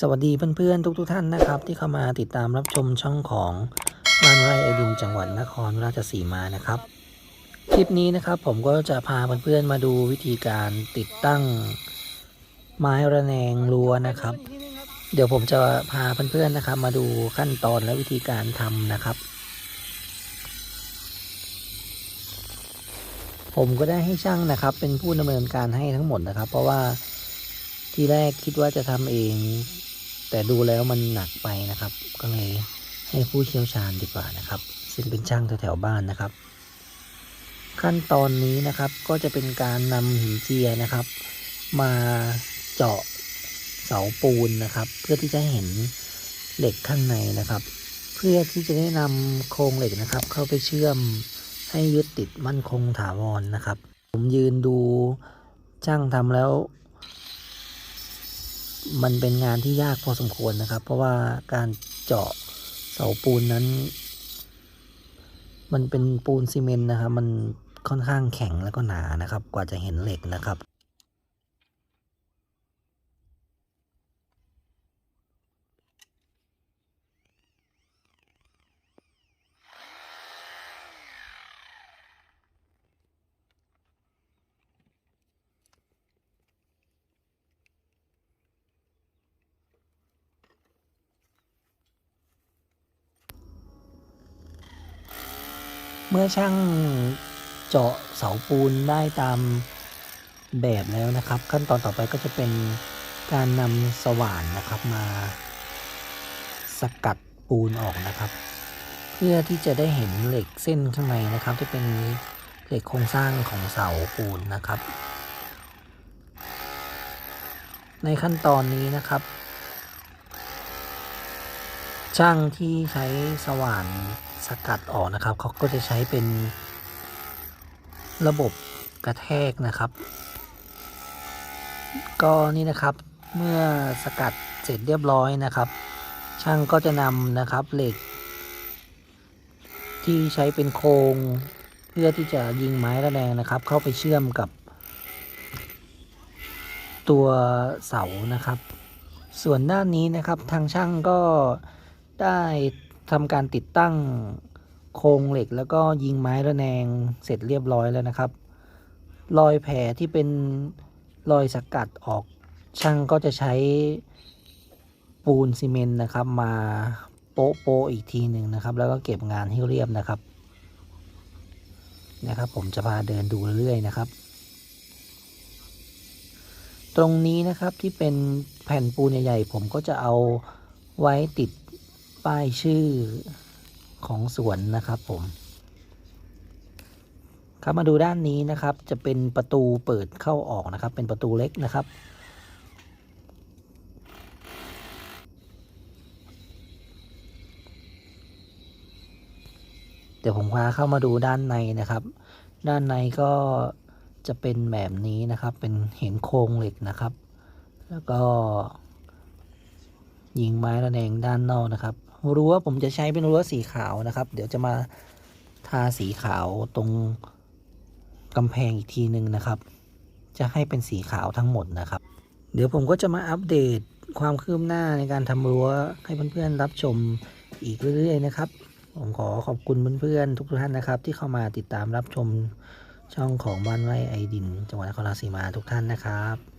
สวัสดีเพื่อนๆ ทุกๆท่านนะครับ ที่เข้ามาติดตามรับชมช่องของบ้านไร่ไอดินจังหวัดนครราชสีมานะครับ คลิปนี้นะครับผมก็จะพาเพื่อนๆมาดูวิธีการติดตั้งไม้ระแนงรั้วนะครับ เดี๋ยวผมจะพาเพื่อนๆนะครับ มาดูขั้นตอนและวิธีการทำนะครับ ผมก็ได้ให้ช่างนะครับ เป็นผู้ดำเนินการให้ทั้งหมดนะครับ เพราะว่า ที่แรกคิดว่าจะทำเอง แต่ดูแล้วมันหนักไปนะครับ ก็เลยให้ผู้เชี่ยวชาญดีกว่านะครับ ซึ่งเป็นช่างแถวๆบ้านนะครับ ขั้นตอนนี้นะครับก็จะเป็นการนำหินเจียนะครับ มาเจาะเสาปูนนะครับ เพื่อที่จะเห็นเหล็กข้างในนะครับ เพื่อที่จะได้นำโครงเหล็กนะครับ เข้าไปเชื่อมให้ยึดติดมั่นคงถาวรนะครับ ผมยืนดูช่างทำแล้ว มันเป็นงานที่ยากพอสมควรนะครับ เพราะว่าการเจาะเสาปูนนั้น มันเป็นปูนซีเมนต์นะครับ มันค่อนข้างแข็งแล้วก็หนานะครับ กว่าจะเห็นเหล็กนะครับ เมื่อช่างเจาะเสาปูนได้ตามแบบแล้วนะครับ ขั้นตอนต่อไปก็จะเป็นการนำสว่านนะครับมาสกัดปูนออกนะครับ เพื่อที่จะได้เห็นเหล็กเส้นข้างในนะครับ ที่เป็นเหล็กโครงสร้างของเสาปูนนะครับ ในขั้นตอนนี้นะครับ ช่างที่ใช้สว่าน สกัดออกนะครับเขาก็จะใช้เป็นระบบกระแทกนะครับ ก็นี่นะครับเมื่อสกัดเสร็จเรียบร้อยนะครับ ช่างก็จะนำนะครับเหล็ก ที่ใช้เป็นโครงเพื่อที่จะยิงไม้ระแนงนะครับ เข้าไปเชื่อมกับ ตัวเสานะครับ ส่วนด้านนี้นะครับทางช่างก็ได้ ทำการติดตั้งโครงเหล็กแล้วก็ยิงไม้ระแนงเสร็จเรียบร้อยแล้วนะครับ รอยแผลที่เป็นรอยสกัดออกช่างก็จะใช้ปูนซีเมนต์นะครับ มาโปะโปะอีกทีหนึ่งนะครับ แล้วก็เก็บงานให้เรียบนะครับ นะครับ ผมจะพาเดินดูเรื่อยๆนะครับ ตรงนี้นะครับที่เป็นแผ่นปูนใหญ่ๆผมก็จะเอาไว้ติด ป้ายชื่อของสวนนะครับผมครับมาดูด้านนี้นะครับจะเป็นประตูเปิดเข้าออกนะครับ เป็นประตูเล็กนะครับ เดี๋ยวผมพาเข้ามาดูด้านในนะครับ ด้านในก็จะเป็นแบบนี้นะครับ เป็นเห็นโครงเหล็กนะครับ แล้วก็ยิงไม้ระแนงด้านนอกนะครับ รั้วผมจะใช้เป็นรั้วสีขาวนะครับ เดี๋ยวจะมาทาสีขาวตรงกำแพงอีกทีหนึ่งนะครับ จะให้เป็นสีขาวทั้งหมดนะครับ เดี๋ยวผมก็จะมาอัปเดตความคืบหน้าในการทำรั้วให้เพื่อนๆรับชมอีกเรื่อยๆนะครับ ผมขอขอบคุณเพื่อนๆทุกท่านนะครับ ที่เข้ามาติดตามรับชมช่องของบ้านไร่ไอดิน จังหวัดนครราชสีมาทุกท่านนะครับ